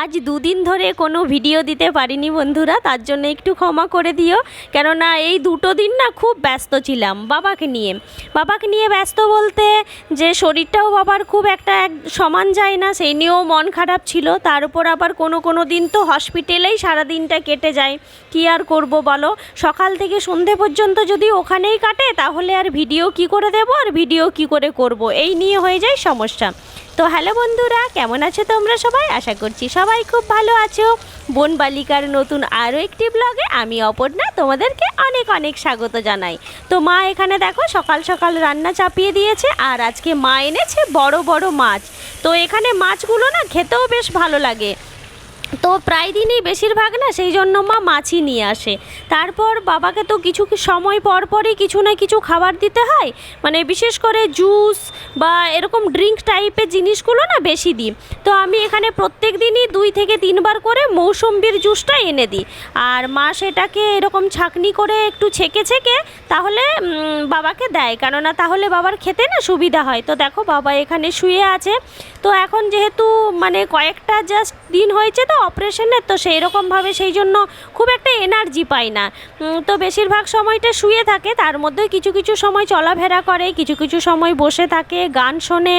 আজ দুদিন ধরে কোনো ভিডিও দিতে পারিনি বন্ধুরা, তার জন্য একটু ক্ষমা করে দিও। কেননা এই দুটো দিন না খুব ব্যস্ত ছিলাম বাবাকে নিয়ে। বাবাকে নিয়ে ব্যস্ত বলতে যে শরীরটাও বাবার খুব একটা এক সমান যায় না, সেই নিয়েও মন খারাপ ছিল। তার উপর আবার কোনো কোনো দিন তো হসপিটালেই সারা দিনটা কেটে যায়। কি আর করব বলো? সকাল থেকে সন্ধে পর্যন্ত যদি ওখানেই কাটে, তাহলে আর ভিডিও কি করে দেব আর ভিডিও কি করে করব? এই নিয়ে হয়ে যায় সমস্যা। তো হ্যালো বন্ধুরা, কেমন আছো তোমরা সবাই? আশা করছি সবাই খুব ভালো আছো। বোন বালিকার নতুন আরও একটি ব্লগে আমি অপর্ণা, তোমাদেরকে অনেক অনেক স্বাগত জানাই। তো মা এখানে দেখো, সকাল সকাল রান্না চাপিয়ে দিয়েছে, আর আজকে মা এনেছে বড় বড় মাছ। তো এখানে মাছগুলো না খেতেও বেশ ভালো লাগে। তো প্রায় দিনই বেশিরভাগ না সেই জন্য মা মাছই নিয়ে আসে। তারপর বাবাকে তো কিছু সময় পর পরই কিছু না কিছু খাবার দিতে হয়। মানে বিশেষ করে জুস বা এরকম ড্রিঙ্ক টাইপের জিনিসগুলো না বেশি দিই। তো আমি এখানে প্রত্যেক দিনই দুই থেকে তিনবার করে মৌসম্বির জুসটা এনে দিই। আর মা সেটাকে এরকম ছাকনি করে একটু ছেঁকে ছেঁকে তাহলে বাবাকে দেয়। কেননা তাহলে বাবার খেতে না সুবিধা হয়। তো দেখো বাবা এখানে শুয়ে আছে। তো এখন যেহেতু মানে কয়েকটা জাস্ট দিন হয়েছে তো অপারেশনের তো সেই রকমভাবে সেই জন্য খুব একটা এনার্জি পাই না। তো বেশিরভাগ সময়টা শুয়ে থাকে, তার মধ্যে কিছু কিছু সময় চলাফেরা করে, কিছু কিছু সময় বসে থাকে, গান শোনে,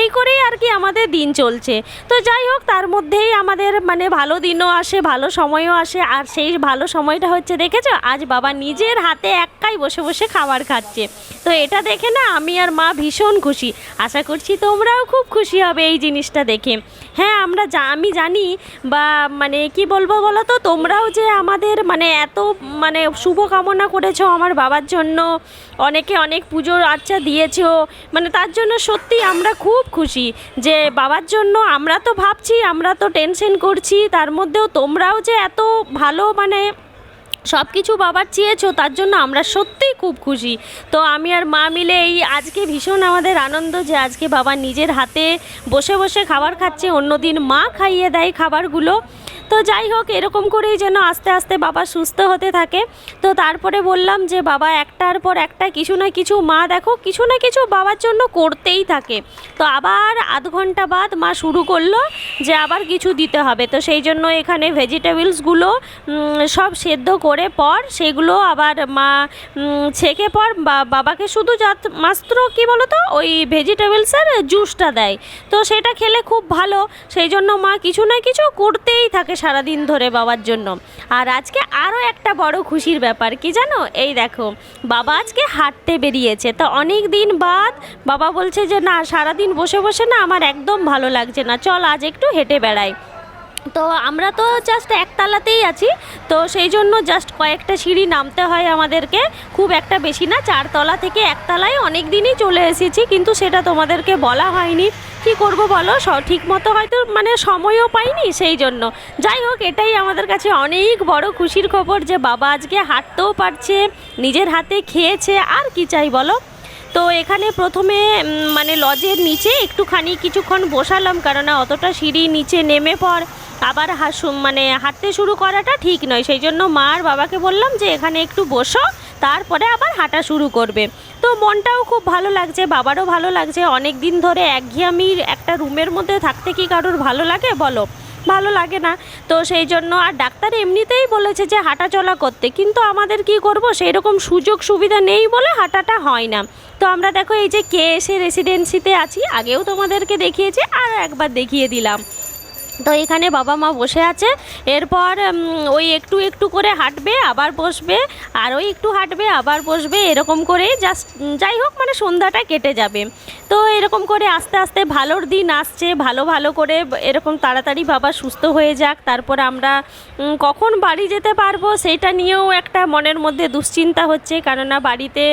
এই করেই আর কি আমাদের দিন চলছে। তো যাই হোক, তার মধ্যেই আমাদের মানে ভালো দিনও আসে, ভালো সময়ও আসে, আর সেই ভালো সময়টা হচ্ছে, দেখেছ? আজ বাবা নিজের হাতে একাই বসে বসে খাবার খাচ্ছে। তো এটা দেখে না আমি আর মা ভীষণ খুশি। আশা করছি তোমরাও খুব খুশি হবে এই জিনিসটা দেখে। হ্যাঁ আমরা যা আমি জানি বা মানে কি বলব বলো তো তোমরাও যে আমাদের মানে এত মানে শুভ কামনা করেছ আমার বাবার জন্য, অনেকে অনেক পুজোর আচ্ছা দিয়েছ মানে তার জন্য সত্যি আমরা খুব খুশি যে বাবার জন্য আমরা তো ভাবছি, আমরা তো টেনশন করছি, তার মধ্যেও তোমরাও যে এত ভালো মানে সব কিছু বাবার চেয়েছো, তার জন্য আমরা সত্যিই খুব খুশি। তো আমি আর মা মিলে এই আজকে ভীষণ আমাদের আনন্দ যে আজকে বাবা নিজের হাতে বসে বসে খাবার খাচ্ছে, অন্যদিন মা খাইয়ে দেয় খাবারগুলো। তো যাই হোক, এরকম করেই যেন আস্তে আস্তে বাবা সুস্থ হতে থাকে। তো তারপরে বললাম যে, বাবা, একটার পর একটা কিছু না কিছু মা দেখো, কিছু না কিছু বাবার জন্য করতেই থাকে। তো আবার আধ ঘণ্টা বাদ মা শুরু করল যে, আবার কিছু দিতে হবে। তো সেই জন্য এখানে ভেজিটেবলসগুলো সব সেদ্ধ করে পর সেগুলো আবার মা ছেঁকে পর বাবাকে শুধু যাত মাত্র কি বলো তো ওই ভেজিটেবলসের জুসটা দেয়। তো সেটা খেলে খুব ভালো। সেই জন্য মা কিছু না কিছু করতেই থাকে। সারাদিন ধরে বাবার জন্য। আর আজকে আরও একটা বড় খুশির ব্যাপার, কি জানো? এই দেখো, বাবা আজকে হাঁটতে বেরিয়েছে। তো অনেক দিন বাদ বাবা বলছে যে, না, সারাদিন বসে বসে না আমার একদম ভালো লাগছে না। চল, আজ একটু হেঁটে বেড়াই। তো আমরা তো জাস্ট একতলাতেই আছি। তো সেই জন্য জাস্ট কয়েকটা সিঁড়ি নামতে হয় আমাদেরকে। খুব একটা বেশি না, চারতলা থেকে একতলায় অনেক দিনই চলে এসেছি, কিন্তু সেটা তোমাদেরকে বলা হয়নি। কি করব বলো? ঠিক মতো হয়তো মানে সময়ও পাইনি সেই জন্য। যাই হোক, এটাই আমাদের কাছে অনেক বড় খুশির খবর যে বাবা আজকে হাঁটতেও পারছে, নিজের হাতে খেয়েছে, আর কি চাই বলো? তো এখানে প্রথমে মানে লজের নিচে একটুখানি কিছুক্ষণ বসালাম কারণ অতটা সিঁড়ি নিচে নেমে পর আবার হাসু মানে হাঁটতে শুরু করাটা ঠিক নয়। সেই জন্য মা আর বাবাকে বললাম যে এখানে একটু বসো তারপরে আবার হাঁটা শুরু করবে। তো মনটাও খুব ভালো লাগছে, বাবারও ভালো লাগছে। অনেক দিন ধরে একঘেয়ামির একটা রুমের মধ্যে থাকতে কি কারোর ভালো লাগে বলো? ভালো লাগে না। তো সেই জন্য আর ডাক্তার এমনিতেই বলেছে যে হাঁটা চলা করতে। কিন্তু আমাদের কি করব? সেই রকম সুযোগ সুবিধা নেই বলে হাঁটাটা হয় না। তো আমরা দেখো এই যে কে এসে রেসিডেন্সিতে আছি, আগেও তোমাদেরকে দেখিয়েছি আর একবার দেখিয়ে দিলাম। তো এখানে বাবা মা বসে আছে। এরপর ওই একটু একটু করে হাঁটবে, আবার বসবে, আর ওই একটু হাঁটবে, আবার বসবে, এরকম করে জাস্ট যাই হোক মানে সন্ধ্যাটা কেটে যাবে। তো এরকম করে আস্তে আস্তে ভালোর দিন আসছে, ভালো ভালো করে এরকম তাড়াতাড়ি বাবা সুস্থ হয়ে যাক। তারপর আমরা কখন বাড়ি যেতে পারব সেইটা নিয়েও একটা মনের মধ্যে দুশ্চিন্তা হচ্ছে। কেননা বাড়িতে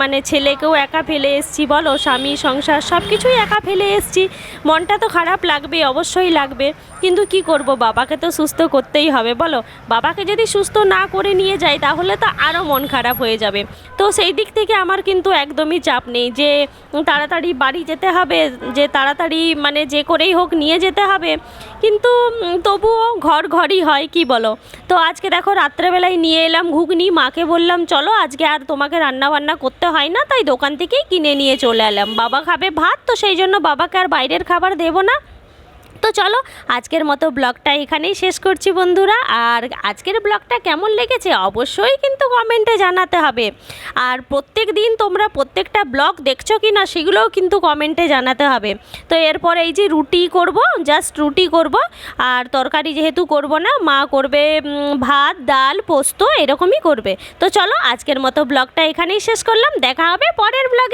মানে ছেলেকেও একা ফেলে এসছি, বলো, স্বামী, সংসার সব কিছুই একা ফেলে এসছি। মনটা তো খারাপ লাগবে অবশ্যই লাগবে। কিন্তু কি করব? বাবাকে তো সুস্থ করতেই হবে, বলো? বাবাকে যদি সুস্থ না করে নিয়ে যাই, তাহলে তো আরও মন খারাপ হয়ে যাবে। তো সেই দিক থেকে আমার কিন্তু একদমই চাপ নেই যে, তাড়াতাড়ি বাড়ি যেতে হবে, যে তাড়াতাড়ি মানে যে করেই হোক নিয়ে যেতে হবে। কিন্তু, তবুও ঘর ঘরই হয়, কি বলো? তো আজকে দেখো রাত্রেবেলায় নিয়ে এলাম ঘুগনি, মাকে বললাম, চলো, আজকে আর তোমাকে রান্না বান্না করতে হয় না, তাই দোকান থেকেই কিনে নিয়ে চলে এলাম। বাবা খাবে ভাত, তো সেই জন্য বাবাকে আর বাইরের খাবার দেবো না। তো চলো, আজকের মতো ব্লগটা এখানেই শেষ করছি বন্ধুরা। আর আজকের ব্লগটা কেমন লেগেছে অবশ্যই কিন্তু কমেন্টে জানাতে হবে। আর প্রত্যেক দিন তোমরা প্রত্যেকটা ব্লগ দেখছ কি না সেগুলোও কিন্তু কমেন্টে জানাতে হবে। তো এরপর এই যে রুটি করব জাস্ট রুটি করব। আর তরকারি যেহেতু করব না, মা করবে ভাত, ডাল, পোস্ত, এরকমই করবে। তো চলো, আজকের মতো ব্লগটা এখানেই শেষ করলাম। দেখা হবে পরের ব্লগে।